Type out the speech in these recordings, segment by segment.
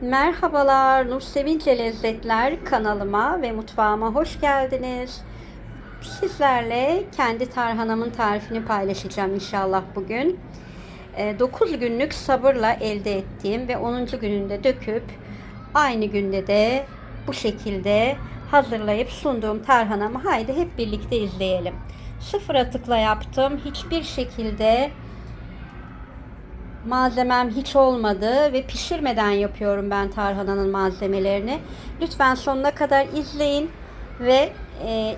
Merhabalar, Nur Sevinç'e Lezzetler kanalıma ve mutfağıma hoş geldiniz. Sizlerle kendi tarhanamın tarifini paylaşacağım inşallah bugün. 9 günlük sabırla elde ettiğim ve 10. gününde döküp aynı günde de bu şekilde hazırlayıp sunduğum tarhanamı haydi hep birlikte izleyelim. Sıfır atıkla yaptım. Hiçbir şekilde malzemem hiç olmadı ve pişirmeden yapıyorum ben tarhananın malzemelerini. Lütfen sonuna kadar izleyin ve e,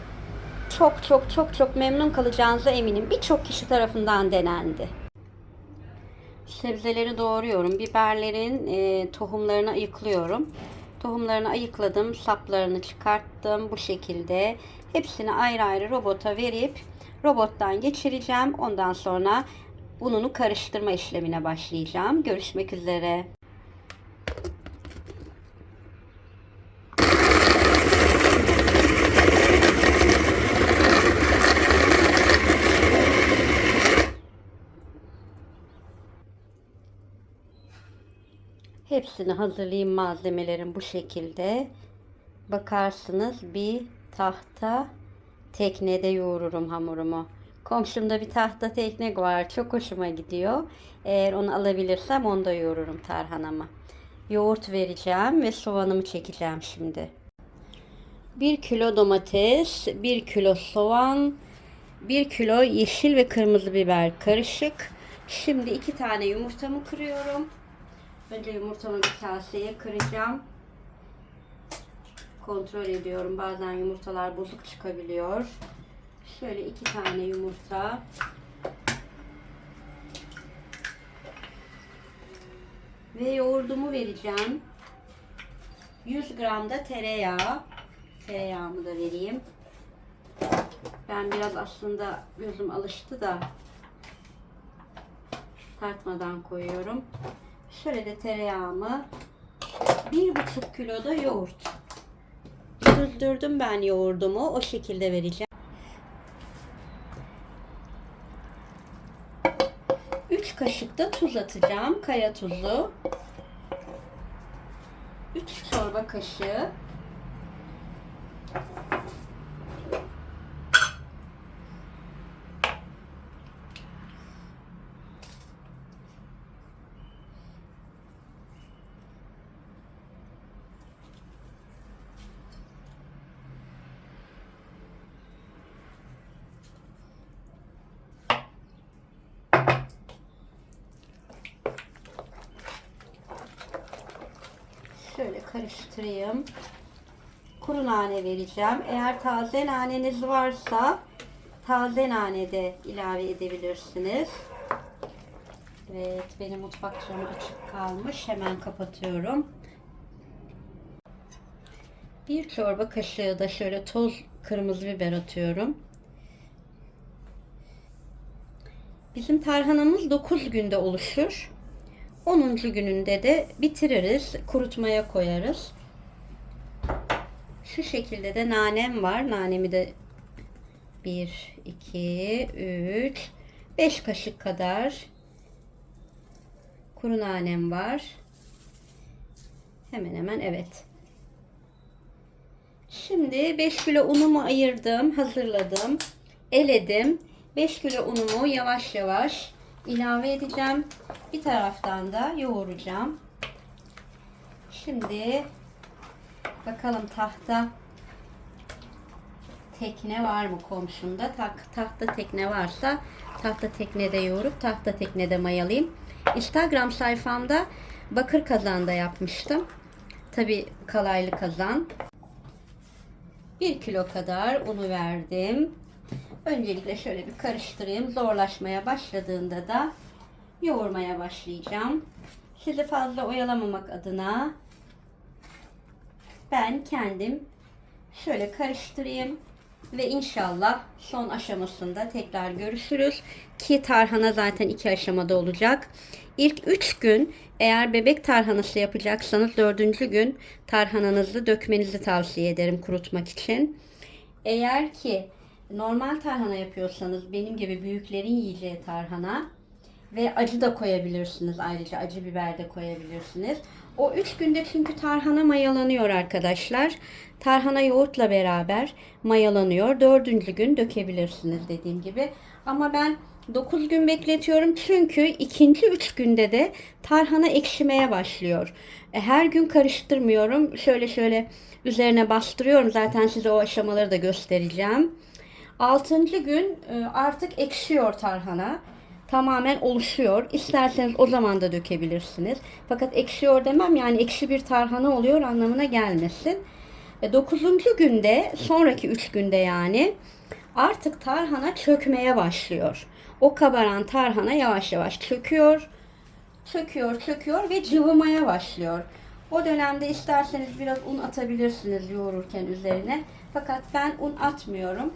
çok çok çok çok memnun kalacağınıza eminim. Birçok kişi tarafından denendi. Sebzeleri doğruyorum. Biberlerin e, tohumlarını ayıklıyorum. Tohumlarını ayıkladım, saplarını çıkarttım bu şekilde. Hepsini ayrı ayrı robota verip robottan geçireceğim. Ondan sonra ununu karıştırma işlemine başlayacağım. Görüşmek üzere. Hepsini hazırlayayım malzemelerin bu şekilde. Bakarsınız bir tahta teknede yoğururum hamurumu. Komşumda bir tahta tekne var. Çok hoşuma gidiyor. Eğer onu alabilirsem onu da yoğururum tarhanama. Yoğurt vereceğim ve soğanımı çekeceğim şimdi. 1 kilo domates, 1 kilo soğan, 1 kilo yeşil ve kırmızı biber karışık. Şimdi 2 tane yumurtamı kırıyorum. Önce yumurtamı bir kaseye kıracağım. Kontrol ediyorum. Bazen yumurtalar bozuk çıkabiliyor. Şöyle iki tane yumurta. Ve yoğurdumu vereceğim. 100 gram da tereyağı. Tereyağımı da vereyim. Ben biraz aslında gözüm alıştı da tartmadan koyuyorum. Şöyle de tereyağımı. Bir buçuk kilo da yoğurt. Süzdürdüm ben yoğurdumu. O şekilde vereceğim. 3 kaşık da tuz atacağım. Kaya tuzu. 3 çorba kaşığı. Şöyle karıştırayım. Kuru nane vereceğim. Eğer taze naneniz varsa taze nane de ilave edebilirsiniz. Evet, benim mutfak camı açık kalmış. Hemen kapatıyorum. Bir çorba kaşığı da şöyle toz kırmızı biber atıyorum. Bizim tarhanamız 9 günde oluşur. 10. gününde de bitiririz. Kurutmaya koyarız. Şu şekilde de nanem var. Nanemi de 1, 2, 3, 5 kaşık kadar kuru nanem var. Hemen hemen evet. Şimdi 5 kilo unumu ayırdım, hazırladım, eledim. 5 kilo unumu yavaş yavaş ilave edeceğim. Bir taraftan da yoğuracağım. Şimdi bakalım tahta tekne var mı komşumda? Tahta tekne varsa tahta teknede yoğurup tahta teknede mayalayayım. Instagram sayfamda bakır kazanda yapmıştım. Tabi kalaylı kazan. 1 kilo kadar unu verdim. Öncelikle şöyle bir karıştırayım. Zorlaşmaya başladığında da yoğurmaya başlayacağım. Sizi fazla oyalamamak adına ben kendim şöyle karıştırayım ve inşallah son aşamasında tekrar görüşürüz. Ki tarhana zaten iki aşamada olacak. İlk 3 gün eğer bebek tarhanası yapacaksanız dördüncü gün tarhananızı dökmenizi tavsiye ederim kurutmak için. Eğer ki normal tarhana yapıyorsanız benim gibi büyüklerin yiyeceği tarhana Ve acı da koyabilirsiniz ayrıca acı biber de koyabilirsiniz. O 3 günde çünkü tarhana mayalanıyor arkadaşlar. Tarhana yoğurtla beraber mayalanıyor. Dördüncü gün dökebilirsiniz dediğim gibi. Ama ben 9 gün bekletiyorum çünkü ikinci 3 günde de tarhana ekşimeye başlıyor. E, Her gün karıştırmıyorum. Şöyle şöyle üzerine bastırıyorum. Zaten size o aşamaları da göstereceğim. Altıncı gün e, artık ekşiyor tarhana. Tamamen oluşuyor. İsterseniz o zaman da dökebilirsiniz. Fakat ekşiyor demem yani ekşi bir tarhana oluyor anlamına gelmesin. E, Dokuzuncu günde sonraki üç günde yani artık tarhana çökmeye başlıyor. O kabaran tarhana yavaş yavaş çöküyor. Çöküyor, çöküyor ve cıvımaya başlıyor. O dönemde isterseniz biraz un atabilirsiniz yoğururken üzerine. Fakat ben un atmıyorum.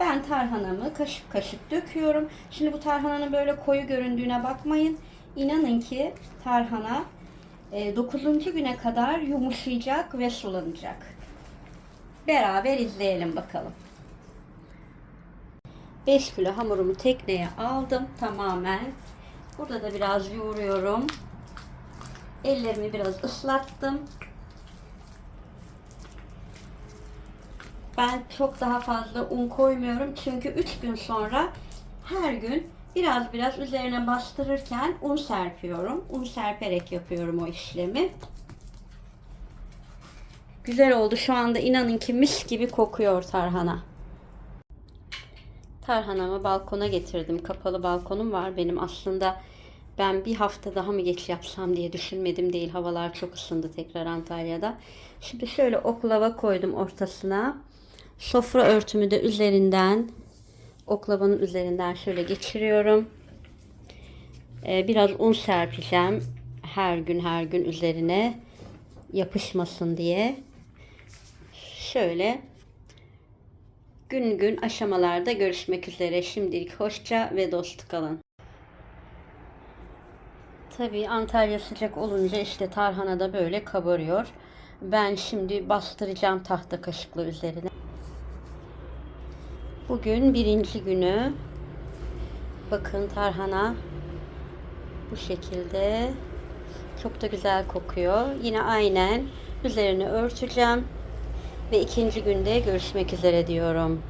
Ben tarhanamı kaşık kaşık döküyorum. Şimdi bu tarhananın böyle koyu göründüğüne bakmayın. İnanın ki tarhana 9. güne kadar yumuşayacak ve sulanacak. Beraber izleyelim bakalım. 5 kilo hamurumu tekneye aldım tamamen. Burada da biraz yoğuruyorum. Ellerimi biraz ıslattım. Ben çok daha fazla un koymuyorum çünkü 3 gün sonra her gün biraz biraz üzerine bastırırken un serpiyorum. Un serperek yapıyorum o işlemi. Güzel oldu. Şu anda inanın ki mis gibi kokuyor tarhana. Tarhanamı balkona getirdim. Kapalı balkonum var benim aslında. Ben bir hafta daha mı geç yapsam diye düşünmedim değil. Havalar çok ısındı tekrar Antalya'da. Şimdi şöyle oklava koydum ortasına. Sofra örtümü de üzerinden oklavanın üzerinden şöyle geçiriyorum. Ee, biraz un serpeceğim. Her gün her gün üzerine yapışmasın diye. Şöyle gün gün aşamalarda görüşmek üzere. Şimdilik hoşça ve dost kalın. Tabii Antalya sıcak olunca işte tarhana da böyle kabarıyor. Ben şimdi bastıracağım tahta kaşıkla üzerine. Bugün birinci günü. Bakın tarhana bu şekilde. Çok da güzel kokuyor. Yine aynen üzerine örteceğim. Ve ikinci günde görüşmek üzere diyorum.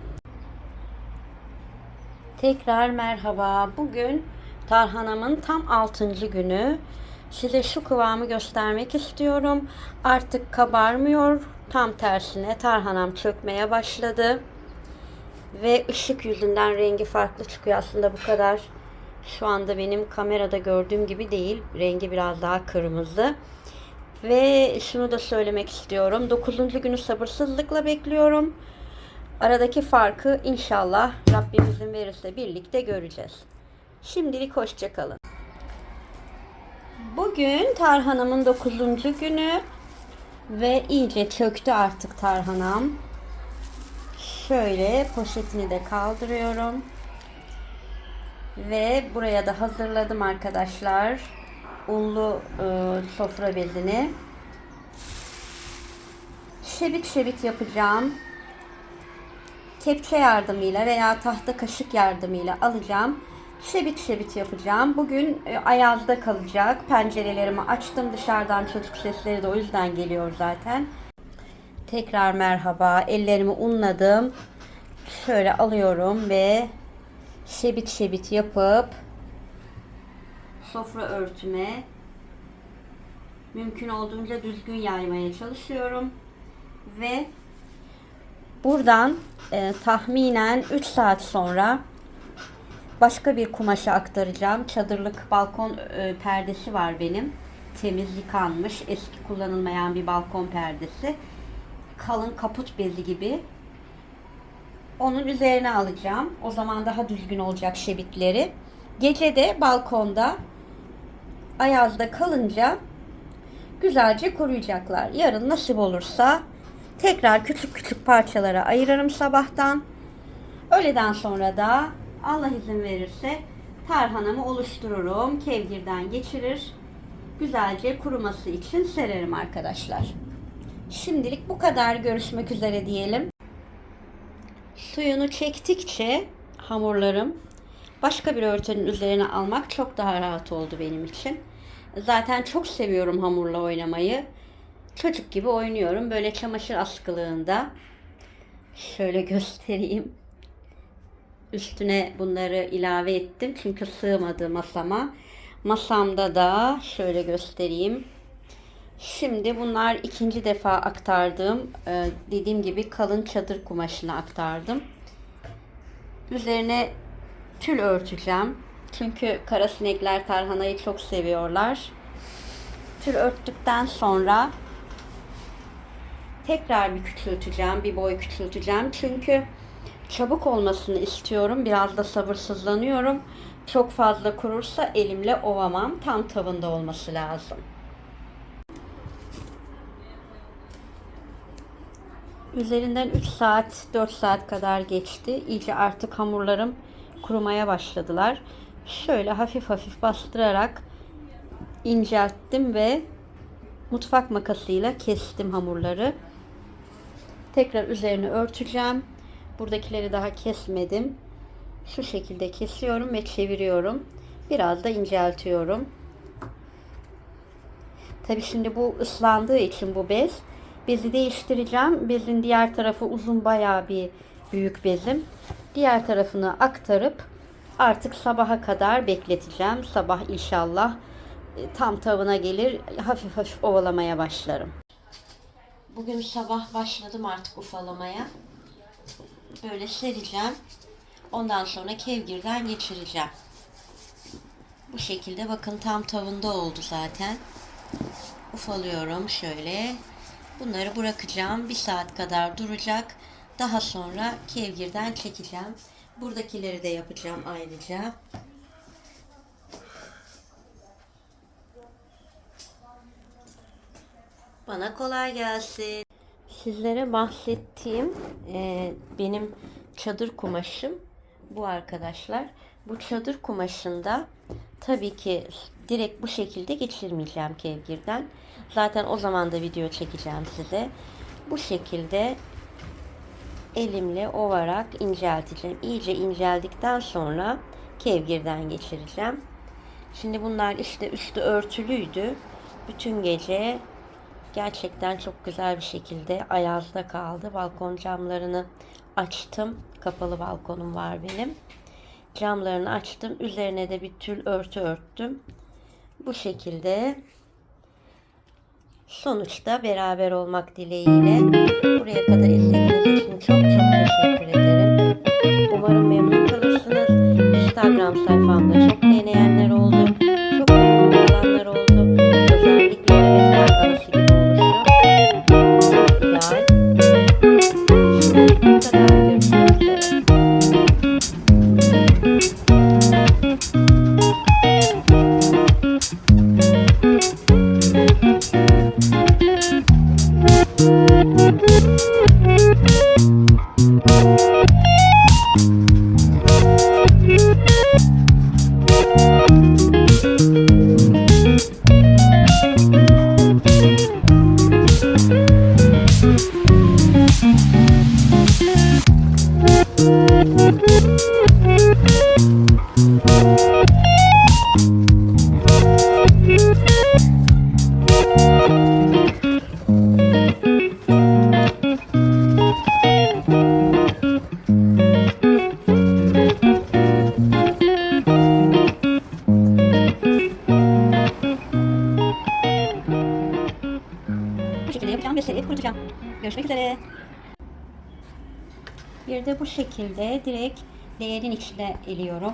Tekrar merhaba. Bugün tarhanamın tam 6. günü. Size şu kıvamı göstermek istiyorum. Artık kabarmıyor. Tam tersine tarhanam çökmeye başladı. Ve ışık yüzünden rengi farklı çıkıyor. Aslında bu kadar şu anda benim kamerada gördüğüm gibi değil. Rengi biraz daha kırmızı. Ve şunu da söylemek istiyorum. 9. günü sabırsızlıkla bekliyorum. Aradaki farkı inşallah Rabbim izin verirse birlikte göreceğiz. Şimdilik hoşçakalın. Bugün tarhanamın 9. günü ve iyice çöktü artık tarhanam. Şöyle poşetini de kaldırıyorum. Ve buraya da hazırladım arkadaşlar. Unlu e, sofra bezini. Şebit şebit yapacağım. Kepçe yardımıyla veya tahta kaşık yardımıyla alacağım. Şebit şebit yapacağım. Bugün e, ayazda kalacak. Pencerelerimi açtım. Dışarıdan çocuk sesleri de o yüzden geliyor zaten. Tekrar merhaba. Ellerimi unladım. Şöyle alıyorum ve şebit şebit yapıp sofra örtüme mümkün olduğunca düzgün yaymaya çalışıyorum. Ve buradan e, tahminen 3 saat sonra başka bir kumaşa aktaracağım. Çadırlık balkon e, perdesi var benim. Temiz yıkanmış, eski kullanılmayan bir balkon perdesi. Kalın kaput bezi gibi. Onun üzerine alacağım. O zaman daha düzgün olacak şebitleri. Gece de balkonda ayazda kalınca güzelce koruyacaklar. Yarın nasip olursa tekrar küçük küçük parçalara ayırırım sabahtan. Öğleden sonra da Allah izin verirse tarhanamı oluştururum. Kevgirden geçirir. Güzelce kuruması için sererim arkadaşlar. Şimdilik bu kadar. Görüşmek üzere diyelim. Suyunu çektikçe hamurlarım başka bir örtünün üzerine almak çok daha rahat oldu benim için. Zaten çok seviyorum hamurla oynamayı. Çocuk gibi oynuyorum. Böyle çamaşır askılığında. Şöyle göstereyim. Üstüne bunları ilave ettim. Çünkü sığmadı masama. Masamda da şöyle göstereyim. Şimdi bunlar ikinci defa aktardığım, e, dediğim gibi kalın çadır kumaşını aktardım. Üzerine tül örteceğim. Çünkü karasinekler tarhanayı çok seviyorlar. Tül örttükten sonra tekrar bir küçülteceğim, bir boy küçülteceğim. Çünkü çabuk olmasını istiyorum. Biraz da sabırsızlanıyorum. Çok fazla kurursa elimle ovamam. Tam tavında olması lazım. Üzerinden 3 saat, 4 saat kadar geçti. İyice artık hamurlarım kurumaya başladılar. Şöyle hafif hafif bastırarak incelttim ve mutfak makasıyla kestim hamurları. Tekrar üzerine örteceğim. Buradakileri daha kesmedim. Şu şekilde kesiyorum ve çeviriyorum. Biraz da inceltiyorum. Tabi şimdi bu ıslandığı için bu bez bezi değiştireceğim. Bezin diğer tarafı uzun bayağı bir büyük bezim. Diğer tarafını aktarıp artık sabaha kadar bekleteceğim. Sabah inşallah e, tam tavına gelir hafif hafif ovalamaya başlarım. Bugün sabah başladım artık ufalamaya. Böyle sereceğim. Ondan sonra kevgirden geçireceğim. Bu şekilde bakın tam tavında oldu zaten. Ufalıyorum şöyle. Bunları bırakacağım. Bir saat kadar duracak. Daha sonra kevgirden çekeceğim. Buradakileri de yapacağım ayrıca. Bana kolay gelsin. Sizlere bahsettiğim e, benim çadır kumaşım bu arkadaşlar. Bu çadır kumaşında tabii ki direkt bu şekilde geçirmeyeceğim kevgirden. Zaten o zaman da video çekeceğim size. Bu şekilde elimle ovarak incelteceğim. İyice inceldikten sonra kevgirden geçireceğim. Şimdi bunlar işte üstü örtülüydü. Bütün gece gerçekten çok güzel bir şekilde ayazda kaldı. Balkon camlarını açtım. Kapalı balkonum var benim. Camlarını açtım. Üzerine de bir tül örtü örttüm. Bu şekilde sonuçta beraber olmak dileğiyle buraya kadar izlediğiniz için çok çok teşekkür ederim. Umarım memnun kalırsınız. Instagram sayfamda çok De bu şekilde direkt leğenin içine eliyorum.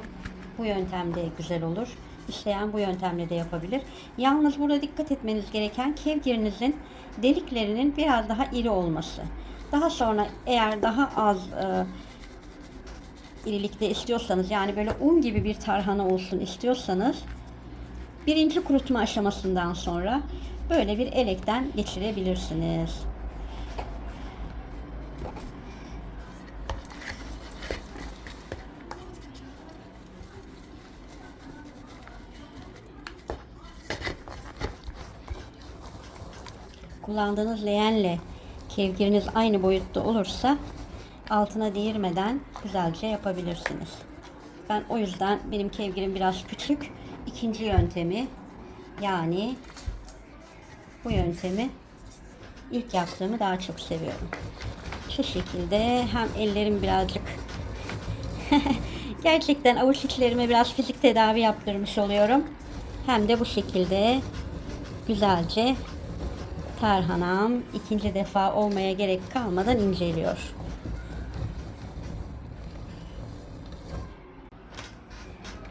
Bu yöntem de güzel olur. İsteyen bu yöntemle de yapabilir. Yalnız burada dikkat etmeniz gereken kevgirinizin deliklerinin biraz daha iri olması. Daha sonra eğer daha az e, irilikte istiyorsanız yani böyle un gibi bir tarhana olsun istiyorsanız birinci kurutma aşamasından sonra böyle bir elekten geçirebilirsiniz. Kullandığınız leğenle kevgiriniz aynı boyutta olursa altına değirmeden güzelce yapabilirsiniz. Ben o yüzden benim kevgirim biraz küçük. İkinci yöntemi yani bu yöntemi ilk yaptığımı daha çok seviyorum. Şu şekilde hem ellerim birazcık gerçekten avuç içlerime biraz fizik tedavi yaptırmış oluyorum. Hem de bu şekilde güzelce tarhanam ikinci defa olmaya gerek kalmadan inceliyor.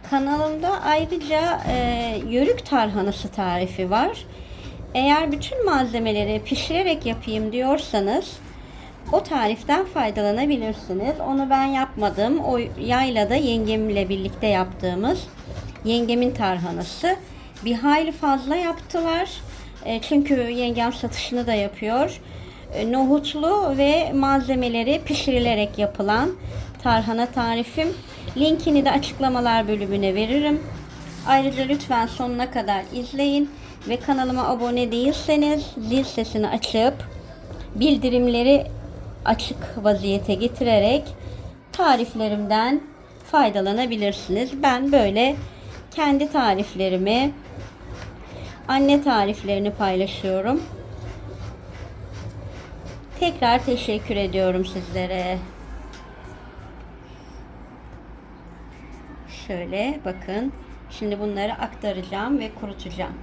Kanalımda ayrıca e, yörük tarhanası tarifi var. Eğer bütün malzemeleri pişirerek yapayım diyorsanız o tariften faydalanabilirsiniz. Onu ben yapmadım. O yaylada yengemle birlikte yaptığımız yengemin tarhanası. Bir hayli fazla yaptılar. E, çünkü yengem satışını da yapıyor. E, nohutlu ve malzemeleri pişirilerek yapılan tarhana tarifim. Linkini de açıklamalar bölümüne veririm. Ayrıca lütfen sonuna kadar izleyin ve kanalıma abone değilseniz zil sesini açıp bildirimleri açık vaziyete getirerek tariflerimden faydalanabilirsiniz. Ben böyle kendi tariflerimi, anne tariflerini paylaşıyorum. Tekrar teşekkür ediyorum sizlere. Şöyle bakın. Şimdi bunları aktaracağım ve kurutacağım.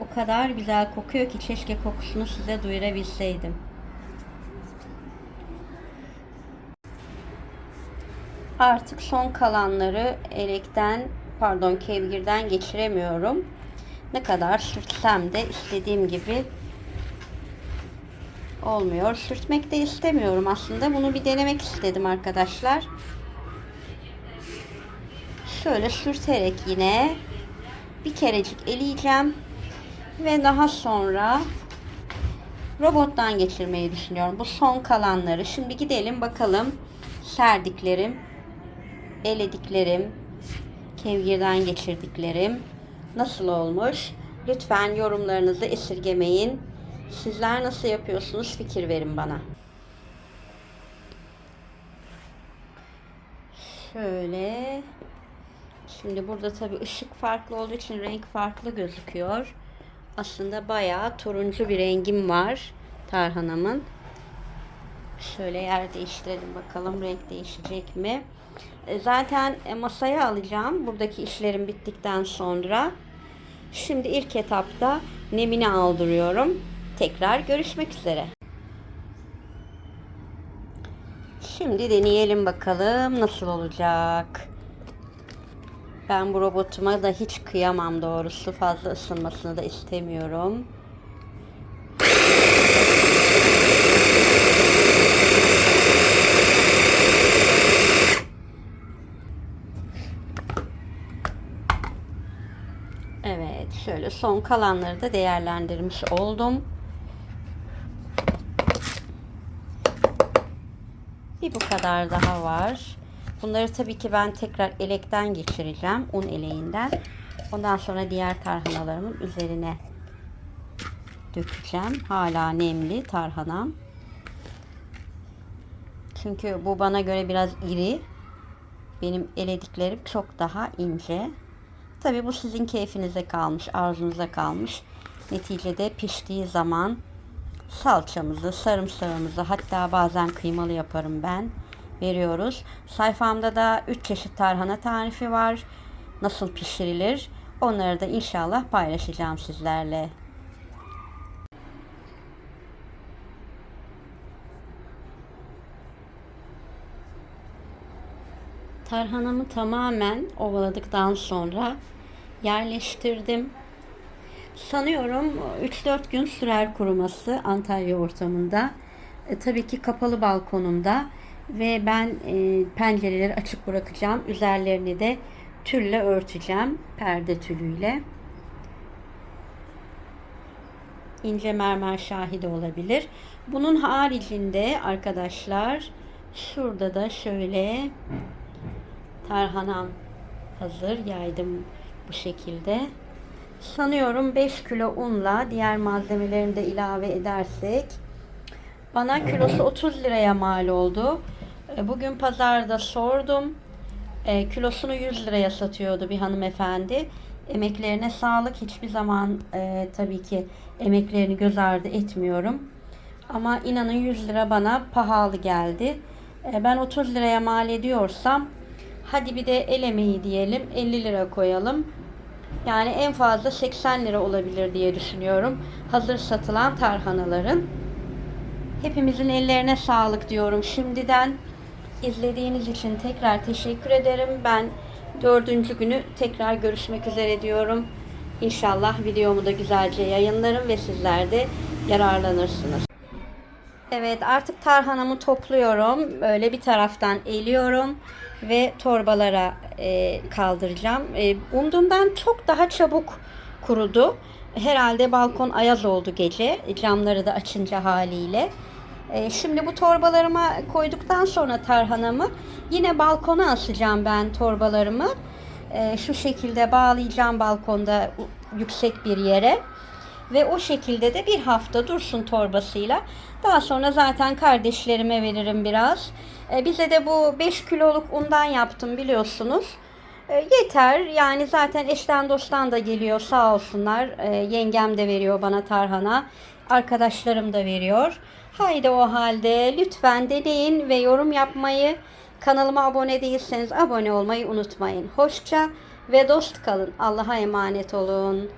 O kadar güzel kokuyor ki keşke kokusunu size duyurabilseydim. Artık son kalanları elekten pardon kevgirden geçiremiyorum. Ne kadar sürtsem de istediğim gibi olmuyor. Sürtmek de istemiyorum aslında. Bunu bir denemek istedim arkadaşlar. Şöyle sürterek yine bir kerecik eleyeceğim ve daha sonra robottan geçirmeyi düşünüyorum. Bu son kalanları. Şimdi gidelim bakalım serdiklerim, elediklerim, kevgirden geçirdiklerim nasıl olmuş? Lütfen yorumlarınızı esirgemeyin. Sizler nasıl yapıyorsunuz fikir verin bana. Şöyle. Şimdi burada tabi ışık farklı olduğu için renk farklı gözüküyor. Aslında bayağı turuncu bir rengim var tarhanamın. Şöyle yer değiştirelim bakalım renk değişecek mi? E, Zaten e, masaya alacağım buradaki işlerim bittikten sonra. Şimdi ilk etapta nemini aldırıyorum. Tekrar görüşmek üzere. Şimdi deneyelim bakalım nasıl olacak. Ben bu robotuma da hiç kıyamam doğrusu. Fazla ısınmasını da istemiyorum. Evet, şöyle son kalanları da değerlendirmiş oldum. Bir bu kadar daha var. Bunları tabii ki ben tekrar elekten geçireceğim. Un eleğinden. Ondan sonra diğer tarhanalarımın üzerine dökeceğim. Hala nemli tarhanam. Çünkü bu bana göre biraz iri. Benim elediklerim çok daha ince. Tabii bu sizin keyfinize kalmış, arzunuza kalmış. Neticede piştiği zaman salçamızı, sarımsağımızı hatta bazen kıymalı yaparım ben. Veriyoruz. Sayfamda da 3 çeşit tarhana tarifi var. Nasıl pişirilir? Onları da inşallah paylaşacağım sizlerle. Tarhanamı tamamen ovaladıktan sonra yerleştirdim. Sanıyorum 3-4 gün sürer kuruması Antalya ortamında. E, tabii ki kapalı balkonumda ve ben e, pencereleri açık bırakacağım. Üzerlerini de tülle örteceğim. Perde tülüyle. ince mermer şahidi olabilir. Bunun haricinde arkadaşlar şurada da şöyle tarhanam hazır yaydım bu şekilde. Sanıyorum 5 kilo unla diğer malzemelerini de ilave edersek bana kilosu 30 liraya mal oldu. E, Bugün pazarda sordum. E, kilosunu 100 liraya satıyordu bir hanımefendi. Emeklerine sağlık. Hiçbir zaman e, tabii ki emeklerini göz ardı etmiyorum. Ama inanın 100 lira bana pahalı geldi. E, ben 30 liraya mal ediyorsam hadi bir de el emeği diyelim 50 lira koyalım. Yani en fazla 80 lira olabilir diye düşünüyorum. Hazır satılan tarhanaların. Hepimizin ellerine sağlık diyorum şimdiden. İzlediğiniz için tekrar teşekkür ederim. Ben dördüncü günü tekrar görüşmek üzere diyorum. İnşallah videomu da güzelce yayınlarım ve sizler de yararlanırsınız. Evet artık tarhanamı topluyorum. Böyle bir taraftan eliyorum ve torbalara e, kaldıracağım. E, umduğumdan çok daha çabuk kurudu. Herhalde balkon ayaz oldu gece. Camları da açınca haliyle. E, şimdi bu torbalarıma koyduktan sonra tarhanamı yine balkona asacağım ben torbalarımı. E, şu şekilde bağlayacağım balkonda yüksek bir yere. Ve o şekilde de bir hafta dursun torbasıyla. Daha sonra zaten kardeşlerime veririm biraz. E, bize de bu 5 kiloluk undan yaptım biliyorsunuz. E, yeter. Yani zaten eşten dosttan da geliyor sağ olsunlar. E, yengem de veriyor bana tarhana. Arkadaşlarım da veriyor. Haydi o halde lütfen deneyin ve yorum yapmayı, kanalıma abone değilseniz abone olmayı unutmayın. Hoşça ve dost kalın. Allah'a emanet olun.